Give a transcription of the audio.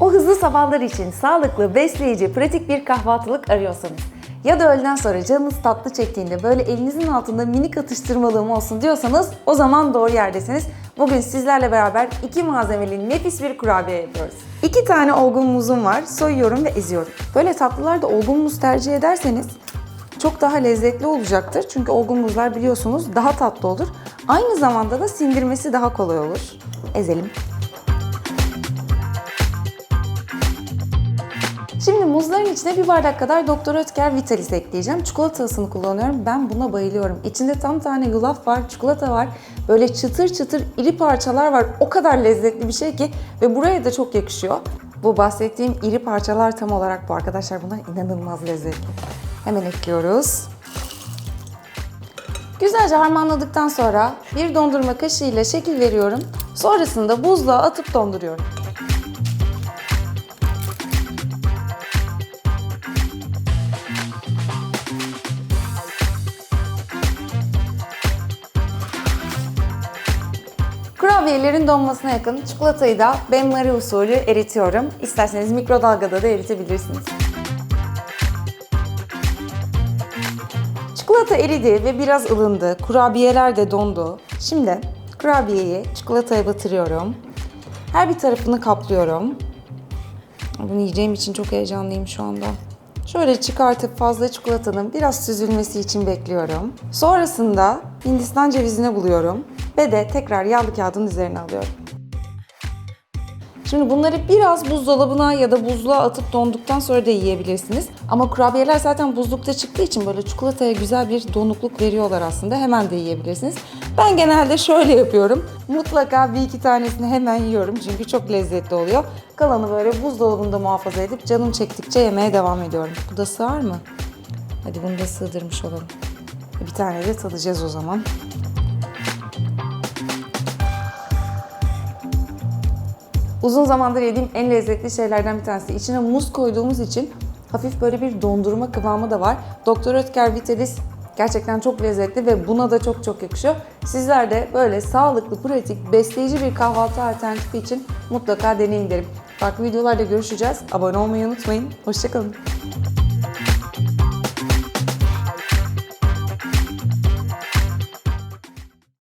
O hızlı sabahlar için sağlıklı, besleyici, pratik bir kahvaltılık arıyorsanız ya da öğleden sonra canınız tatlı çektiğinde böyle elinizin altında minik atıştırmalığım olsun diyorsanız o zaman doğru yerdesiniz. Bugün sizlerle beraber iki malzemeli nefis bir kurabiye yapıyoruz. İki tane olgun muzum var. Soyuyorum ve eziyorum. Böyle tatlılarda olgun muz tercih ederseniz çok daha lezzetli olacaktır. Çünkü olgun muzlar biliyorsunuz daha tatlı olur. Aynı zamanda da sindirmesi daha kolay olur. Ezelim. Muzların içine bir bardak kadar Doktor Ötker Vitalis ekleyeceğim. Çikolatasını kullanıyorum. Ben buna bayılıyorum. İçinde tam tane yulaf var, çikolata var. Böyle çıtır çıtır iri parçalar var. O kadar lezzetli bir şey ki ve buraya da çok yakışıyor. Bu bahsettiğim iri parçalar tam olarak bu arkadaşlar. Bunlar inanılmaz lezzetli. Hemen ekliyoruz. Güzelce harmanladıktan sonra bir dondurma kaşığıyla şekil veriyorum. Sonrasında buzluğa atıp donduruyorum. Kurabiyelerin donmasına yakın çikolatayı da benmari usulü eritiyorum. İsterseniz mikrodalgada da eritebilirsiniz. Çikolata eridi ve biraz ılındı. Kurabiyeler de dondu. Şimdi kurabiyeyi çikolataya batırıyorum. Her bir tarafını kaplıyorum. Bunu yiyeceğim için çok heyecanlıyım şu anda. Şöyle çıkartıp fazla çikolatanın biraz süzülmesi için bekliyorum. Sonrasında Hindistan cevizine buluyorum ve de tekrar yağlı kağıdın üzerine alıyorum. Şimdi bunları biraz buzdolabına ya da buzluğa atıp donduktan sonra da yiyebilirsiniz. Ama kurabiyeler zaten buzlukta çıktığı için böyle çikolataya güzel bir donukluk veriyorlar aslında. Hemen de yiyebilirsiniz. Ben genelde şöyle yapıyorum. Mutlaka bir iki tanesini hemen yiyorum çünkü çok lezzetli oluyor. Kalanı böyle buzdolabında muhafaza edip canım çektikçe yemeye devam ediyorum. Bu da sığar mı? Hadi bunu da sığdırmış olalım. Bir tane de tadacağız o zaman. Uzun zamandır yediğim en lezzetli şeylerden bir tanesi. İçine muz koyduğumuz için hafif böyle bir dondurma kıvamı da var. Doktor Ötker Vitalis gerçekten çok lezzetli ve buna da çok çok yakışıyor. Sizler de böyle sağlıklı, pratik, besleyici bir kahvaltı alternatifi için mutlaka deneyin derim. Farklı videolarda görüşeceğiz. Abone olmayı unutmayın. Hoşçakalın.